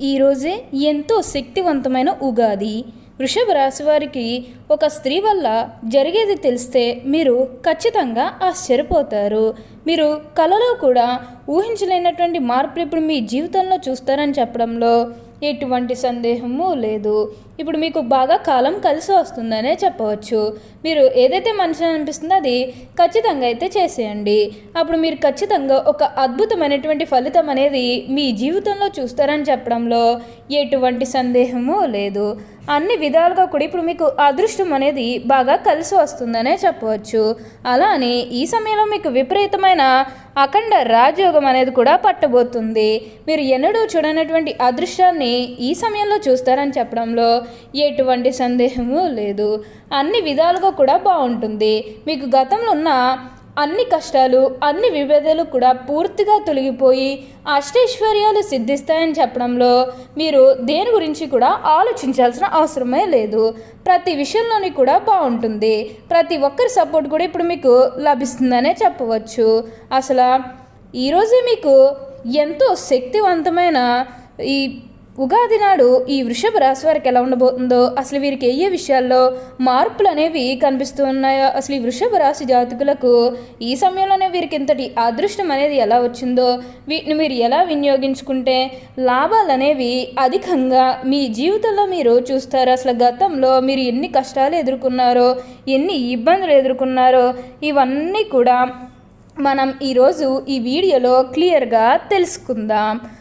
ఈరోజే ఎంతో శక్తివంతమైన ఉగాది. వృషభ రాశి వారికి ఒక స్త్రీ వల్ల జరిగేది తెలిస్తే మీరు ఖచ్చితంగా ఆశ్చర్యపోతారు. మీరు కలలో కూడా ఊహించలేనటువంటి మార్పులు ఇప్పుడు మీ జీవితంలో చూస్తారని చెప్పడంలో ఎటువంటి సందేహము లేదు. ఇప్పుడు మీకు బాగా కాలం కలిసి వస్తుందనే చెప్పవచ్చు. మీరు ఏదైతే మనసు అనిపిస్తుందో అది ఖచ్చితంగా అయితే చేసేయండి. అప్పుడు మీరు ఖచ్చితంగా ఒక అద్భుతమైనటువంటి ఫలితం అనేది మీ జీవితంలో చూస్తారని చెప్పడంలో ఎటువంటి సందేహము లేదు. అన్ని విధాలుగా కూడా ఇప్పుడు మీకు అదృష్టం అనేది బాగా కలిసి వస్తుందనే చెప్పవచ్చు. అలా అని ఈ సమయంలో మీకు విపరీతమైన అఖండ రాజయోగం అనేది కూడా పట్టబోతుంది. మీరు ఎన్నడూ చూడనటువంటి అదృష్టాన్ని ఈ సమయంలో చూస్తారని చెప్పడంలో ఎటువంటి సందేహము లేదు. అన్ని విధాలుగా కూడా బాగుంటుంది. మీకు గతంలో ఉన్న అన్ని కష్టాలు అన్ని విభేదాలు కూడా పూర్తిగా తొలగిపోయి అష్టైశ్వర్యాలు సిద్ధిస్తాయని చెప్పడంలో మీరు దేని గురించి కూడా ఆలోచించాల్సిన అవసరమే లేదు. ప్రతి విషయంలోని కూడా బాగుంటుంది. ప్రతి ఒక్కరి సపోర్ట్ కూడా ఇప్పుడు మీకు లభిస్తుందనే చెప్పవచ్చు. అసలు ఈరోజే మీకు ఎంతో శక్తివంతమైన ఈ ఉగాది నాడు ఈ వృషభ రాశి వారికి ఎలా ఉండబోతుందో అసలు వీరికి ఏ విషయాల్లో మార్పులు అనేవి కనిపిస్తూ ఉన్నాయో అసలు ఈ వృషభ రాశి జాతకులకు ఈ సమయంలోనే వీరికి ఇంతటి అదృష్టం అనేది ఎలా వచ్చిందో వీటిని మీరు ఎలా వినియోగించుకుంటే లాభాలు అనేవి అధికంగా మీ జీవితంలో మీరు చూస్తారు. అసలు గతంలో మీరు ఎన్ని కష్టాలు ఎదుర్కొన్నారో ఎన్ని ఇబ్బందులు ఎదుర్కొన్నారో ఇవన్నీ కూడా మనం ఈరోజు ఈ వీడియోలో క్లియర్గా తెలుసుకుందాం.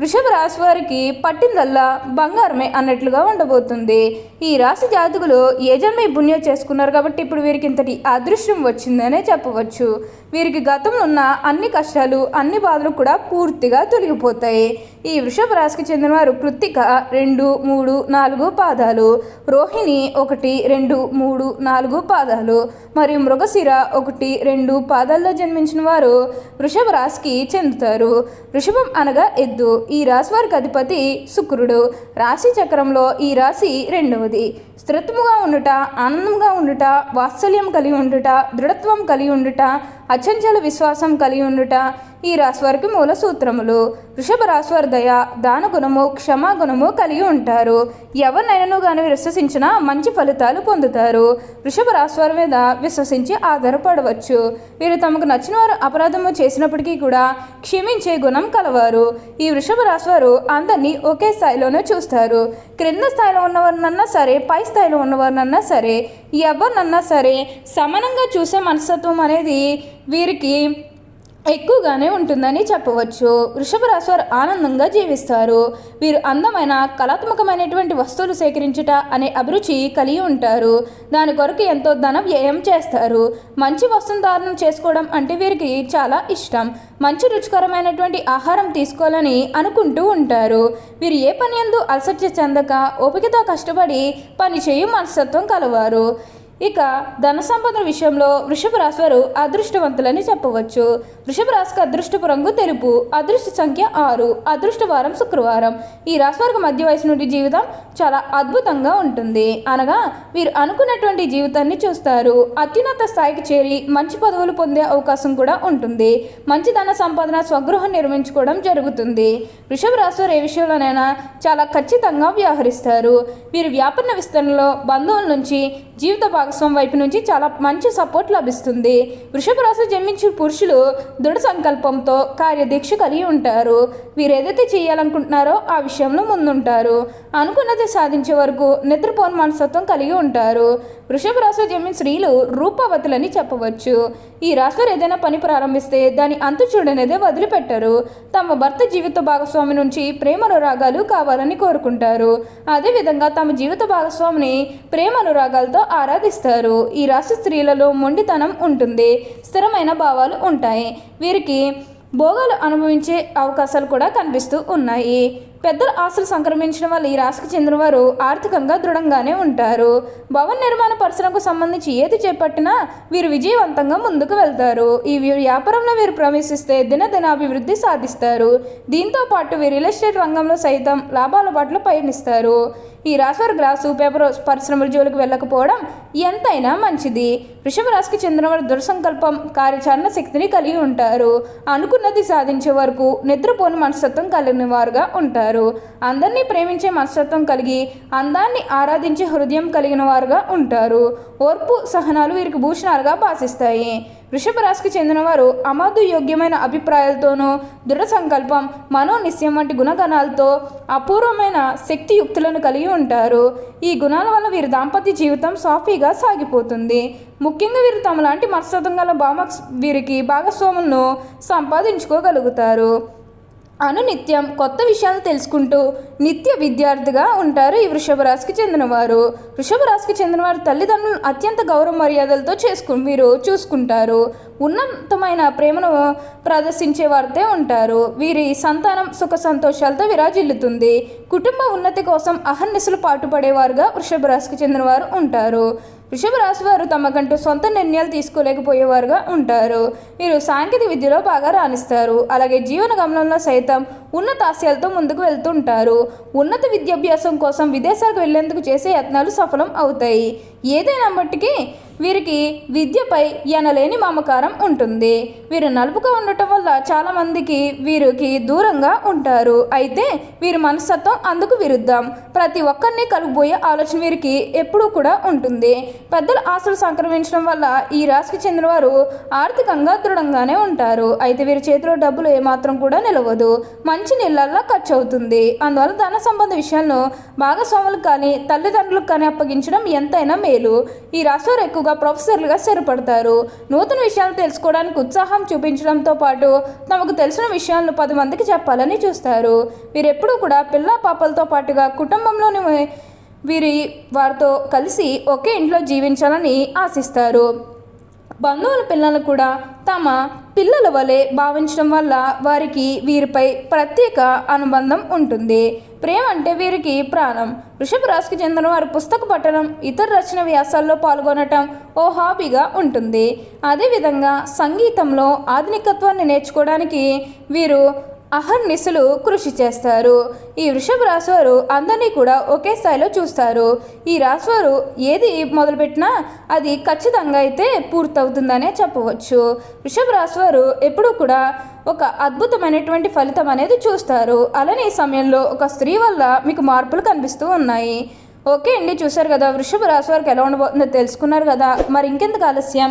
వృషభ రాశి వారికి పట్టిందల్లా బంగారమే అన్నట్లుగా ఉండబోతుంది. ఈ రాశి జాతకులు ఏ పుణ్యం చేసుకున్నారు కాబట్టి ఇప్పుడు వీరికి ఇంతటి అదృష్టం వచ్చిందనే చెప్పవచ్చు. వీరికి గతంలో ఉన్న అన్ని కష్టాలు అన్ని బాధలు కూడా పూర్తిగా తొలగిపోతాయి. ఈ వృషభ రాశికి చెందినవారు కృత్తిక రెండు మూడు నాలుగు పాదాలు రోహిణి ఒకటి రెండు మూడు నాలుగు పాదాలు మరియు మృగశిర ఒకటి రెండు పాదాల్లో జన్మించిన వారు వృషభ రాశికి చెందుతారు. వృషభం అనగా ఎద్దు. ఈ రాశి వారికి అధిపతి శుక్రుడు. రాశి చక్రంలో ఈ రాశి రెండవది. స్థిరత్వముగా ఉండుట ఆనందంగా ఉండుట వాత్సల్యం కలిగి ఉండుట దృఢత్వం కలిగి ఉండుట అచంచల విశ్వాసం కలిగి ఉండుట ఈ రాశివారికి మూల సూత్రములు. వృషభ రాశివారి దయ దాన గుణము క్షమాగుణము కలిగి ఉంటారు. ఎవరినైనాను కానీ విశ్వసించినా మంచి ఫలితాలు పొందుతారు. వృషభ రాశివారి మీద విశ్వసించి ఆధారపడవచ్చు. వీరు తమకు నచ్చిన వారు అపరాధము చేసినప్పటికీ కూడా క్షమించే గుణం కలవారు. ఈ వృషభ రాశివారు అందరినీ ఒకే స్థాయిలోనే చూస్తారు. క్రింద స్థాయిలో ఉన్నవారినన్నా సరే పై స్థాయిలో ఉన్నవారినన్నా సరే ఎవరినన్నా సరే సమానంగా చూసే మనస్తత్వం అనేది వీరికి ఎక్కువగానే ఉంటుందని చెప్పవచ్చు. వృషభ రాశి వారు ఆనందంగా జీవిస్తారు. వీరు అందమైన కళాత్మకమైనటువంటి వస్తువులు సేకరించుట అనే అభిరుచి కలిగి ఉంటారు. దాని కొరకు ఎంతో ధన వ్యయం చేస్తారు. మంచి వస్త్రధారణం చేసుకోవడం అంటే వీరికి చాలా ఇష్టం. మంచి రుచికరమైనటువంటి ఆహారం తీసుకోవాలని అనుకుంటూ ఉంటారు. వీరు ఏ పని ఎందు అలసట చెందక ఓపికతో కష్టపడి పని చేయు మనస్తత్వం కలవారు. ఇక ధన సంపద విషయంలో వృషభ రాశి వారు అదృష్టవంతులని చెప్పవచ్చు. వృషభ రాశికి అదృష్టపు రంగు తెలుపు అదృష్ట సంఖ్య ఆరు అదృష్ట వారం శుక్రవారం. ఈ రాశి వారికి మధ్య వయసు నుండి జీవితం చాలా అద్భుతంగా ఉంటుంది. అనగా వీరు అనుకున్నటువంటి జీవితాన్ని చూస్తారు. అత్యున్నత స్థాయికి చేరి మంచి పదవులు పొందే అవకాశం కూడా ఉంటుంది. మంచి ధన సంపాదన స్వగృహం నిర్మించుకోవడం జరుగుతుంది. వృషభ రాశి వారు ఏ విషయంలోనైనా చాలా ఖచ్చితంగా వ్యవహరిస్తారు. వీరు వ్యాపార విస్తరణలో బంధువుల నుంచి జీవిత భాగస్వామి వైపు నుంచి చాలా మంచి సపోర్ట్ లభిస్తుంది. వృషభ రాశి జన్మించిన పురుషులు దృఢ సంకల్పంతో కార్యదీక్ష కలిగి ఉంటారు. వీరు ఏదైతే చేయాలనుకుంటున్నారో ఆ విషయంలో ముందుంటారు. అనుకున్నది సాధించే వరకు నిద్రపోని మనస్తత్వం కలిగి ఉంటారు. వృషభ రాశి జన్మించిన స్త్రీలు రూపవతులని చెప్పవచ్చు. ఈ రాశివారు ఏదైనా పని ప్రారంభిస్తే దాని అంతు చూడనేదే వదిలిపెట్టరు. తమ భర్త జీవిత భాగస్వామి నుంచి ప్రేమనురాగాలు కావాలని కోరుకుంటారు. అదేవిధంగా తమ జీవిత భాగస్వామిని ప్రేమ అనురాగాలతో ఆరాధిస్తారు. ఈ రాశి స్త్రీలలో మొండితనం ఉంటుంది. స్థిరమైన భావాలు ఉంటాయి. వీరికి భోగాలు అనుభవించే అవకాశాలు కూడా కనిపిస్తూ ఉన్నాయి. పెద్దల ఆస్తులు సంక్రమించడం వల్ల ఈ రాశికి చెందిన వారు ఆర్థికంగా దృఢంగానే ఉంటారు. భవన నిర్మాణ పరిశ్రమకు సంబంధించి ఏది చేపట్టినా వీరు విజయవంతంగా ముందుకు వెళ్తారు. ఈ వ్యాపారంలో వీరు ప్రవేశిస్తే దినదిన అభివృద్ధి సాధిస్తారు. దీంతో పాటు వీరు రియల్ ఎస్టేట్ రంగంలో సైతం లాభాల బాటలో పయనిస్తారు. ఈ రాశివారు గ్లాసు పేపర్ పరిశ్రమల జోలికి వెళ్ళకపోవడం ఎంతైనా మంచిది. వృషభ రాశికి చెందినవారు దురసంకల్పం కార్యాచరణ శక్తిని కలిగి ఉంటారు. అనుకున్నది సాధించే వరకు నిద్రపోని మనస్తత్వం కలిగిన వారుగా ఉంటారు. అందరినీ ప్రేమించే మనస్తత్వం కలిగి అందాన్ని ఆరాధించే హృదయం కలిగిన వారుగా ఉంటారు. ఓర్పు సహనాలు వీరికి భూషణాలుగా భాషిస్తాయి. వృషభ రాశికి చెందినవారు అమాదు యోగ్యమైన అభిప్రాయాలతోనూ దృఢ సంకల్పం మనోనిశ్చయం వంటి గుణగణాలతో అపూర్వమైన శక్తియుక్తులను కలిగి ఉంటారు. ఈ గుణాల వల్ల వీరి దాంపత్య జీవితం సాఫీగా సాగిపోతుంది. ముఖ్యంగా వీరు తమలాంటి మనస్తత్వం గల భామ వీరికి భాగస్వాములను సంపాదించుకోగలుగుతారు. అనునిత్యం కొత్త విషయాలు తెలుసుకుంటూ నిత్య విద్యార్థిగా ఉంటారు ఈ వృషభ రాశికి చెందినవారు. వృషభ రాశికి చెందినవారు తల్లిదండ్రులను అత్యంత గౌరవ మర్యాదలతో చేసుకు వీరు చూసుకుంటారు. ఉన్నతమైన ప్రేమను ప్రదర్శించే వారితే ఉంటారు. వీరి సంతానం సుఖ సంతోషాలతో విరాజిల్లుతుంది. కుటుంబ ఉన్నతి కోసం అహర్నిశలు పాటుపడేవారుగా వృషభ రాశికి చెందినవారు ఉంటారు. వృషభ రాశి వారు తమకంటూ సొంత నిర్ణయాలు తీసుకోలేకపోయేవారుగా ఉంటారు. వీరు సాంకేతిక విద్యలో బాగా రాణిస్తారు. అలాగే జీవన గమనంలో సైతం ఉన్నత ఆశయాలతో ముందుకు వెళ్తుంటారు. ఉన్నత విద్యాభ్యాసం కోసం విదేశాలకు వెళ్ళేందుకు చేసే యత్నాలు సఫలం అవుతాయి. ఏదైనా మట్టికి వీరికి విద్యపై ఎనలేని మమకారం ఉంటుంది. వీరు నలుపుగా ఉండటం వల్ల చాలామందికి వీరికి దూరంగా ఉంటారు. అయితే వీరి మనస్తత్వం అందుకు విరుద్ధం. ప్రతి ఒక్కరిని కలుగుబోయే ఆలోచన వీరికి ఎప్పుడూ కూడా ఉంటుంది. పెద్దల ఆశలు సంక్రమించడం వల్ల ఈ రాశికి చెందిన వారు ఆర్థికంగా దృఢంగానే ఉంటారు. అయితే వీరి చేతిలో డబ్బులు ఏమాత్రం కూడా నిలవదు. మంచి మంచి నీళ్ళల్లో ఖర్చు అవుతుంది. అందువల్ల ధన సంబంధ విషయాలను భాగస్వాములకు కానీ తల్లిదండ్రులకు కానీ అప్పగించడం ఎంతైనా మేలు. ఈ రాశివారు ఎక్కువగా ప్రొఫెసర్లుగా స్థిరపడతారు. నూతన విషయాలు తెలుసుకోవడానికి ఉత్సాహం చూపించడంతో పాటు తమకు తెలిసిన విషయాలను పది మందికి చెప్పాలని చూస్తారు. వీరెప్పుడూ కూడా పిల్ల పాపలతో పాటుగా కుటుంబంలోని వీరి వారితో కలిసి ఒకే ఇంట్లో జీవించాలని ఆశిస్తారు. బంధువుల పిల్లలు కూడా తమ పిల్లల వలె భావించడం వల్ల వారికి వీరిపై ప్రత్యేక అనుబంధం ఉంటుంది. ప్రేమ అంటే వీరికి ప్రాణం. వృషభ రాశికి చెందిన వారు పుస్తక పఠనం ఇతర రచన వ్యాసాల్లో పాల్గొనటం ఓ హాబీగా ఉంటుంది. అదేవిధంగా సంగీతంలో ఆధునికత్వాన్ని నేర్చుకోవడానికి వీరు అహర్నిశలు కృషి చేస్తారు. ఈ వృషభ రాశివారు అందరినీ కూడా ఒకే స్థాయిలో చూస్తారు. ఈ రాశివారు ఏది మొదలుపెట్టినా అది ఖచ్చితంగా అయితే పూర్తవుతుందనే చెప్పవచ్చు. వృషభ రాశివారు ఎప్పుడూ కూడా ఒక అద్భుతమైనటువంటి ఫలితం అనేది చూస్తారు. అలానే ఈ సమయంలో ఒక స్త్రీ వల్ల మీకు మార్పులు కనిపిస్తూ ఉన్నాయి. ఓకే అండి చూశారు కదా వృషభ రాశి వారికి ఎలా ఉండబోతుందో తెలుసుకున్నారు కదా. మరి ఇంకెందుకు ఆలస్యం?